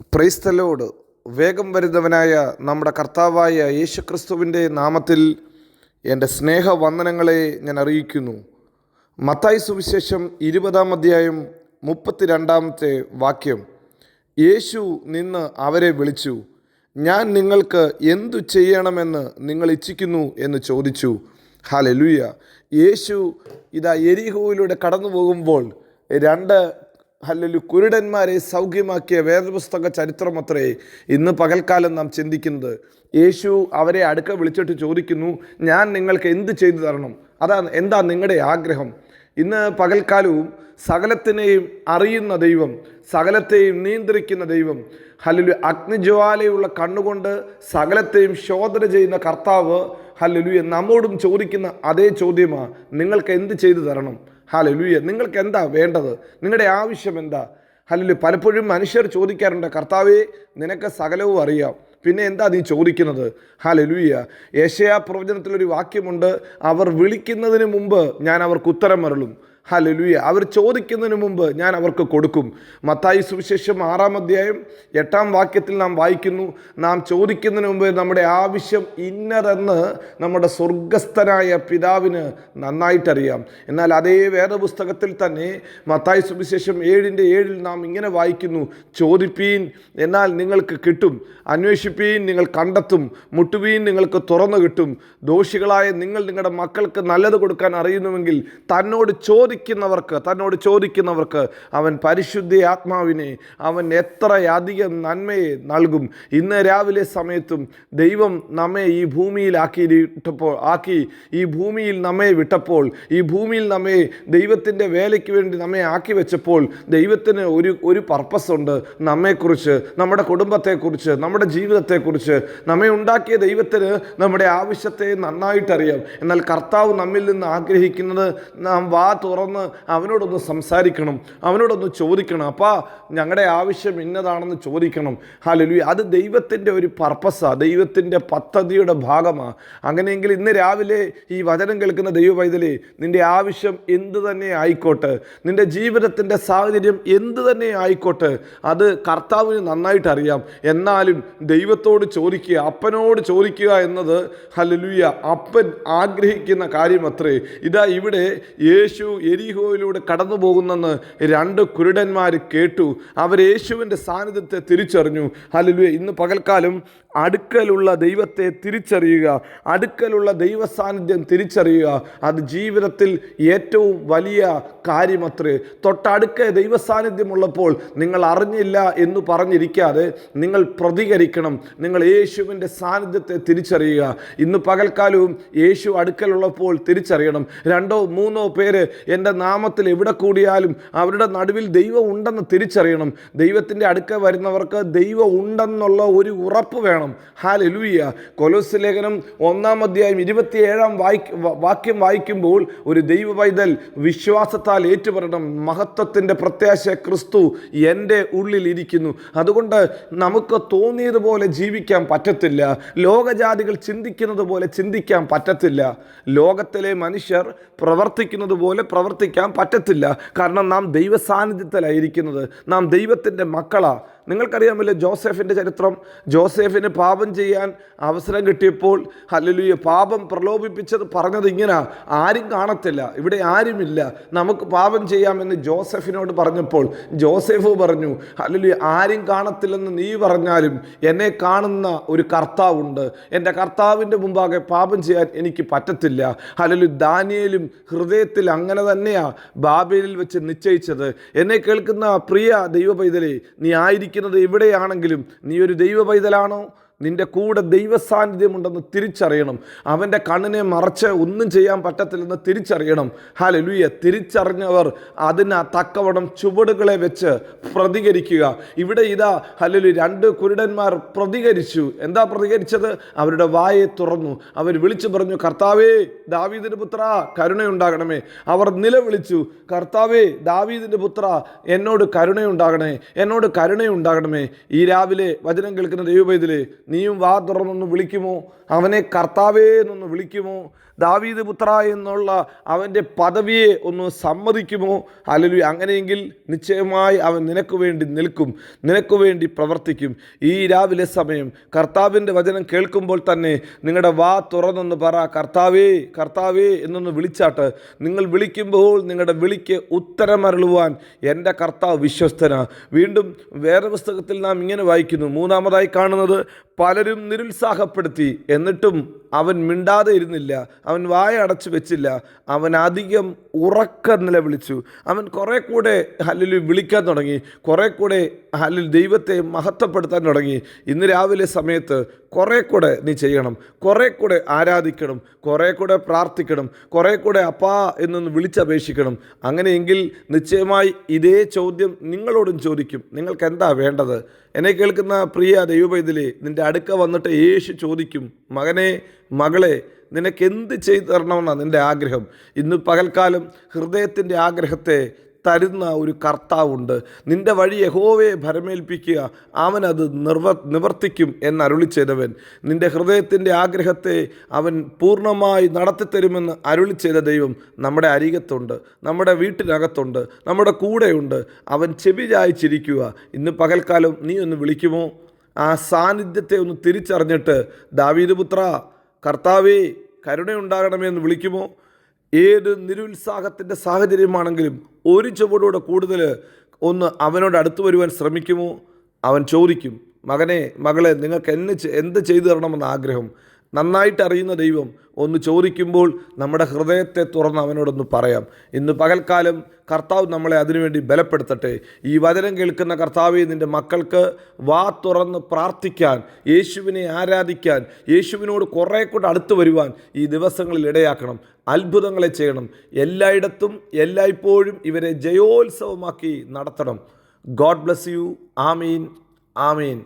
Praise the Lord വേഗം വരുന്നവനായ നമ്മുടെ കർത്താവായ യേശുക്രിസ്തുവിന്റെ നാമത്തിൽ എന്റെ സ്നേഹവന്ദനങ്ങളെ ഞാൻ അറിയിക്കുന്നു. മത്തായി സുവിശേഷം ഇരുപതാം അധ്യായം മുപ്പത്തിരണ്ടാമത്തെ വാക്യം. യേശു നിന്ന് അവരെ വിളിച്ചു ഞാൻ നിങ്ങൾക്ക് എന്തു ചെയ്യണമെന്ന് നിങ്ങൾ ഇച്ഛിക്കുന്നു? എന്ന് ചോദിച്ചു. ഹാലലുയ യേശു ഇതാ എരിഹോയിലൂടെ കടന്നു പോകുമ്പോൾ രണ്ട് ഹല്ലലു കുരുടന്മാരെ സൗഖ്യമാക്കിയ വേദപുസ്തക ചരിത്രം അത്രേ. ഇന്ന് പകൽക്കാലം നാം ചിന്തിക്കുന്നത് യേശു അവരെ അടുക്ക വിളിച്ചിട്ട് ചോദിക്കുന്നു ഞാൻ നിങ്ങൾക്ക് എന്ത് ചെയ്തു തരണം? അതാണ് എന്താ നിങ്ങളുടെ ആഗ്രഹം? ഇന്ന് പകൽക്കാലവും സകലത്തിനെയും അറിയുന്ന ദൈവം സകലത്തെയും നിയന്ത്രിക്കുന്ന ദൈവം ഹല്ലലു അഗ്നിജ്വാലയുള്ള കണ്ണുകൊണ്ട് സകലത്തെയും ശോധന ചെയ്യുന്ന കർത്താവ് ഹല്ലുലു നമ്മോടും ചോദിക്കുന്ന അതേ ചോദ്യമാണ് നിങ്ങൾക്ക് എന്ത് ചെയ്തു തരണം? ഹലലുയ നിങ്ങൾക്ക് എന്താ വേണ്ടത്? നിങ്ങളുടെ ആവശ്യം എന്താ? ഹലലു പലപ്പോഴും മനുഷ്യർ ചോദിക്കാറുണ്ട് കർത്താവേ നിനക്ക് സകലവും അറിയാം. പിന്നെ എന്താ നീ ചോദിക്കുന്നത്? ഹലലുയ യേശയാ പ്രവചനത്തിലൊരു വാക്യമുണ്ട് അവർ വിളിക്കുന്നതിന് മുമ്പ് ഞാൻ അവർക്ക് ഉത്തരം മരളും ഹലലുയ അവർ ചോദിക്കുന്നതിന് മുമ്പ് ഞാൻ അവർക്ക് കൊടുക്കും. മത്തായി സുവിശേഷം ആറാം അധ്യായം എട്ടാം വാക്യത്തിൽ നാം വായിക്കുന്നു. നാം ചോദിക്കുന്നതിന് മുമ്പ് നമ്മുടെ ആവശ്യം ഇന്നതെന്ന് നമ്മുടെ സ്വർഗസ്ഥനായ പിതാവിന് നന്നായിട്ടറിയാം. എന്നാൽ അതേ വേദപുസ്തകത്തിൽ തന്നെ മത്തായി സുവിശേഷം ഏഴിന്റെ ഏഴിൽ നാം ഇങ്ങനെ വായിക്കുന്നു. ചോദിപ്പീൻ എന്നാൽ നിങ്ങൾക്ക് കിട്ടും. അന്വേഷിപ്പീൻ നിങ്ങൾ കണ്ടെത്തും. മുട്ടുവീൻ നിങ്ങൾക്ക് തുറന്നു കിട്ടും. ദോഷികളായ നിങ്ങൾ നിങ്ങളുടെ മക്കൾക്ക് നല്ലത് കൊടുക്കാൻ അറിയുന്നുവെങ്കിൽ തന്നോട് ചോദിക്കുന്നവർക്ക് തന്നോട് ചോദിക്കുന്നവർക്ക് അവൻ പരിശുദ്ധ ആത്മാവിനെ അവൻ എത്രയധികം നന്മയെ നൽകും. ഇന്ന് രാവിലെ സമയത്തും ദൈവം നമ്മെ ഈ ഭൂമിയിലാക്കിയിട്ടപ്പോൾ ആക്കി ഈ ഭൂമിയിൽ നമ്മെ വിട്ടപ്പോൾ ഈ ഭൂമിയിൽ നമ്മെ ദൈവത്തിന്റെ വേലയ്ക്ക് വേണ്ടി നമ്മെ ആക്കി വെച്ചപ്പോൾ ദൈവത്തിന് ഒരു ഒരു പർപ്പസ് ഉണ്ട്. നമ്മെക്കുറിച്ച് നമ്മുടെ കുടുംബത്തെക്കുറിച്ച് നമ്മുടെ ജീവിതത്തെക്കുറിച്ച് നമ്മെ ഉണ്ടാക്കിയ ദൈവത്തിന് നമ്മുടെ ആവശ്യത്തെ നന്നായിട്ടറിയാം. എന്നാൽ കർത്താവ് നമ്മിൽ നിന്ന് ആഗ്രഹിക്കുന്നത് നാം വാ തുറന്ന് അവനോടൊന്ന് സംസാരിക്കണം അവനോടൊന്ന് ചോദിക്കണം. അപ്പാ ഞങ്ങളുടെ ആവശ്യം ഇന്നതാണെന്ന് ചോദിക്കണം. ഹാലലു അത് ദൈവത്തിന്റെ ഒരു പർപ്പസാണ് ദൈവത്തിന്റെ പദ്ധതിയുടെ ഭാഗമാണ് അങ്ങനെയെങ്കിൽ ഇന്ന് രാവിലെ ഈ വചനം കേൾക്കുന്ന ദൈവ പൈതലേ നിന്റെ ആവശ്യം എന്ത് തന്നെ ആയിക്കോട്ടെ നിന്റെ ജീവിതത്തിന്റെ സാഹചര്യം എന്ത് തന്നെ ആയിക്കോട്ടെ അത് കർത്താവിന് നന്നായിട്ട് അറിയാം. എന്നാലും ദൈവത്തോട് ചോദിക്കുക അപ്പനോട് ചോദിക്കുക എന്നത് ഹലലുയ അപ്പൻ ആഗ്രഹിക്കുന്ന കാര്യം അത്രേ ഇതാ ഇവിടെ യേശു എരിഹോയിലൂടെ കടന്നു പോകുന്നെന്ന് രണ്ട് കുരുടന്മാർ കേട്ടു. അവർ യേശുവിന്റെ സാന്നിധ്യത്തെ തിരിച്ചറിഞ്ഞു. ഹലലുയ ഇന്ന് പകൽക്കാലം അടുക്കലുള്ള ദൈവത്തെ തിരിച്ചറിയുക അടുക്കലുള്ള ദൈവ സാന്നിധ്യം തിരിച്ചറിയുക അത് ജീവിതത്തിൽ ഏറ്റവും വലിയ കാര്യമത്രേ. തൊട്ടടുക്ക ദൈവ സാന്നിധ്യമുള്ളപ്പോൾ നിങ്ങൾ അറിഞ്ഞില്ല എന്ന് പറഞ്ഞിരിക്കാതെ നിങ്ങൾ പ്രതികരിക്കണം. നിങ്ങൾ യേശുവിന്റെ സാന്നിധ്യത്തെ തിരിച്ചറിയുക. ഇന്ന് പകൽക്കാലവും യേശു അടുക്കലുള്ളപ്പോൾ തിരിച്ചറിയണം. രണ്ടോ മൂന്നോ പേര് എന്റെ നാമത്തിൽ എവിടെ കൂടിയാലും അവരുടെ നടുവിൽ ദൈവം ഉണ്ടെന്ന് തിരിച്ചറിയണം. ദൈവത്തിന്റെ അടുക്ക വരുന്നവർക്ക് ദൈവം ഉണ്ടെന്നുള്ള ഒരു ഉറപ്പ് വേണം. ഹാലലുയ്യ കൊലോസ് ലേഖനം ഒന്നാം അധ്യായം ഇരുപത്തിയേഴാം വായിക്ക വാക്യം വായിക്കുമ്പോൾ ഒരു ദൈവ പൈതൽ വിശ്വാസത്താൽ ഏറ്റുപറയണം. മഹത്വത്തിന്റെ പ്രത്യാശ ക്രിസ്തു എന്റെ ഉള്ളിൽ ഇരിക്കുന്നു. അതുകൊണ്ട് നമുക്ക് തോന്നിയതുപോലെ ജീവിക്കാൻ പറ്റത്തില്ല. ലോകജാതികൾ ചിന്തിക്കുന്നത് പോലെ ചിന്തിക്കാൻ പറ്റത്തില്ല. ലോകത്തിലെ മനുഷ്യർ പ്രവർത്തിക്കുന്നത് പോലെ പ്രവർത്തിക്കാൻ പറ്റത്തില്ല. കാരണം നാം ദൈവ സാന്നിധ്യത്തിലായിരിക്കുന്നത് നാം ദൈവത്തിന്റെ മക്കളാ. നിങ്ങൾക്കറിയാമല്ലോ ജോസഫിന്റെ ചരിത്രം. ജോസഫിന് പാപം ചെയ്യാൻ അവസരം കിട്ടിയപ്പോൾ ഹല്ലേലൂയ പാപം പ്രലോഭിപ്പിച്ചത് പറഞ്ഞത് ഇങ്ങനെ. ആരും കാണത്തില്ല ഇവിടെ ആരുമില്ല. നമുക്ക് പാപം ചെയ്യാമെന്ന് ജോസഫിനോട് പറഞ്ഞപ്പോൾ ജോസഫ് പറഞ്ഞു ഹല്ലേലൂയ ആരും കാണത്തില്ലെന്ന് നീ പറഞ്ഞാലും എന്നെ കാണുന്ന ഒരു കർത്താവുണ്ട്. എന്റെ കർത്താവിന്റെ മുമ്പാകെ പാപം ചെയ്യാൻ എനിക്ക് പറ്റത്തില്ല. ഹല്ലേലൂയ ദാനിയേലും ഹൃദയത്തിൽ അങ്ങനെ തന്നെയാ ബാബേലിൽ വെച്ച് നിശ്ചയിച്ചത്. എന്നെ കേൾക്കുന്ന പ്രിയ ദൈവ പൈതലേ നീ ആയിരിക്കുന്നത് എവിടെയാണെങ്കിലും നീ ഒരു ദൈവ പൈതലാണോ നിന്റെ കൂടെ ദൈവ സാന്നിധ്യമുണ്ടെന്ന് തിരിച്ചറിയണം. അവന്റെ കണ്ണിനെ മറച്ച് ഒന്നും ചെയ്യാൻ പറ്റത്തില്ലെന്ന് തിരിച്ചറിയണം. ഹാലലുയ തിരിച്ചറിഞ്ഞവർ അതിന് തക്കവണ്ണം ചുവടുകളെ വെച്ച് പ്രതികരിക്കുക. ഇവിടെ ഇതാ ഹലലു രണ്ട് കുരുടന്മാർ പ്രതികരിച്ചു. എന്താ പ്രതികരിച്ചത്? അവരുടെ വായെ തുറന്നു. അവർ വിളിച്ചു പറഞ്ഞു കർത്താവേ ദാവീദിന്റെ പുത്ര കരുണയുണ്ടാകണമേ. അവർ നിലവിളിച്ചു കർത്താവേ ദാവീദിന്റെ പുത്ര എന്നോട് കരുണയുണ്ടാകണേ എന്നോട് കരുണയുണ്ടാകണമേ. ഈ രാവിലെ വചനം കേൾക്കുന്ന ദൈവപൈതലേ നീയും വാ തുറന്നൊന്ന് വിളിക്കുമോ? അവനെ കർത്താവേ എന്നൊന്ന് വിളിക്കുമോ? ദാവീദ് പുത്ര എന്നുള്ള അവന്റെ പദവിയെ ഒന്ന് സമ്മതിക്കുമോ? അല്ലെങ്കിൽ അങ്ങനെയെങ്കിൽ നിശ്ചയമായി അവൻ നിനക്ക് വേണ്ടി നിൽക്കും നിനക്ക് വേണ്ടി പ്രവർത്തിക്കും. ഈ രാവിലെ സമയം കർത്താവിന്റെ വചനം കേൾക്കുമ്പോൾ തന്നെ നിങ്ങളുടെ വാ തുറന്നൊന്ന് പറ കർത്താവേ കർത്താവേ എന്നൊന്ന് വിളിച്ചാട്ട് നിങ്ങൾ വിളിക്കുമ്പോൾ നിങ്ങളുടെ വിളിക്ക് ഉത്തരമരളുവാൻ എന്റെ കർത്താവ് വിശ്വസ്തനാണ് വീണ്ടും വേറെ പുസ്തകത്തിൽ നാം ഇങ്ങനെ വായിക്കുന്നു. മൂന്നാമതായി കാണുന്നത് പലരും നിരുത്സാഹപ്പെടുത്തി എന്നിട്ടും അവൻ മിണ്ടാതെ ഇരുന്നില്ല അവൻ വായ അടച്ചു വെച്ചില്ല അവൻ അധികം ഉറക്ക നിലവിളിച്ചു. അവൻ കുറേ കൂടെ ഹല്ലിൽ വിളിക്കാൻ തുടങ്ങി കുറേ കൂടെ ഹല്ലിൽ ദൈവത്തെ മഹത്വപ്പെടുത്താൻ തുടങ്ങി. ഇന്ന് രാവിലെ സമയത്ത് കുറേ കൂടെ നീ ചെയ്യണം കുറേ കൂടെ ആരാധിക്കണം കുറേ കൂടെ പ്രാർത്ഥിക്കണം കുറേ കൂടെ അപ്പാ എന്നൊന്ന് വിളിച്ചപേക്ഷിക്കണം. അങ്ങനെയെങ്കിൽ നിശ്ചയമായി ഇതേ ചോദ്യം നിങ്ങളോടും ചോദിക്കും. നിങ്ങൾക്ക് എന്താ വേണ്ടത്? എന്നെ കേൾക്കുന്ന പ്രിയ ദൈവപൈതലേ നിന്റെ അടുക്ക വന്നിട്ട് യേശു ചോദിക്കും മകനെ മകളെ നിനക്ക് എന്ത് ചെയ്തു തരണമെന്നാണ് നിന്റെ ആഗ്രഹം? ഇന്ന് പകൽക്കാലം ഹൃദയത്തിന്റെ ആഗ്രഹത്തെ തരുന്ന ഒരു കർത്താവുണ്ട്. നിന്റെ വഴി യഹോവയെ ഭരമേൽപ്പിക്കുക അവനത് നിർവ നിവർത്തിക്കും എന്നരുളി ചെയ്തവൻ നിന്റെ ഹൃദയത്തിന്റെ ആഗ്രഹത്തെ അവൻ പൂർണമായി നടത്തിത്തരുമെന്ന് അരുളി ചെയ്ത ദൈവം നമ്മുടെ അരികത്തുണ്ട് നമ്മുടെ വീട്ടിനകത്തുണ്ട് നമ്മുടെ കൂടെയുണ്ട്. അവൻ ചെവി ചായച്ചിരിക്കുക. ഇന്ന് പകൽക്കാലം നീ ഒന്ന് വിളിക്കുമോ? ആ സാന്നിധ്യത്തെ ഒന്ന് തിരിച്ചറിഞ്ഞിട്ട് ദാവീദ് പുത്ര കർത്താവേ കരുണയുണ്ടാകണമേ എന്ന് വിളിക്കുമോ? ഏത് നിരുത്സാഹത്തിന്റെ സാഹചര്യമാണെങ്കിലും ഒരു ചുവടോടെ കൂടുതൽ ഒന്ന് അവനോട് അടുത്ത് വരുവാൻ ശ്രമിക്കുമോ? അവൻ ചോദിക്കും മകനെ മകളെ നിങ്ങൾക്ക് എന്നെ എന്ത് ചെയ്തു തരണമെന്ന് ആഗ്രഹം? നന്നായിട്ട് അറിയുന്ന ദൈവം ഒന്ന് ചോദിക്കുമ്പോൾ നമ്മുടെ ഹൃദയത്തെ തുറന്ന് അവനോടൊന്ന് പറയാം. ഇന്ന് പകൽക്കാലം കർത്താവ് നമ്മളെ അതിനുവേണ്ടി ബലപ്പെടുത്തട്ടെ. ഈ വചനം കേൾക്കുന്ന കർത്താവെ നിന്റെ മക്കൾക്ക് വാ തുറന്ന് പ്രാർത്ഥിക്കാൻ യേശുവിനെ ആരാധിക്കാൻ യേശുവിനോട് കുറേ കൂടെ അടുത്ത് വരുവാൻ ഈ ദിവസങ്ങളിൽ ഇടയാക്കണം. അത്ഭുതങ്ങളെ ചെയ്യണം. എല്ലായിടത്തും എല്ലായ്പ്പോഴും ഇവരെ ജയോത്സവമാക്കി നടത്തണം. God bless you. Amin. Amin.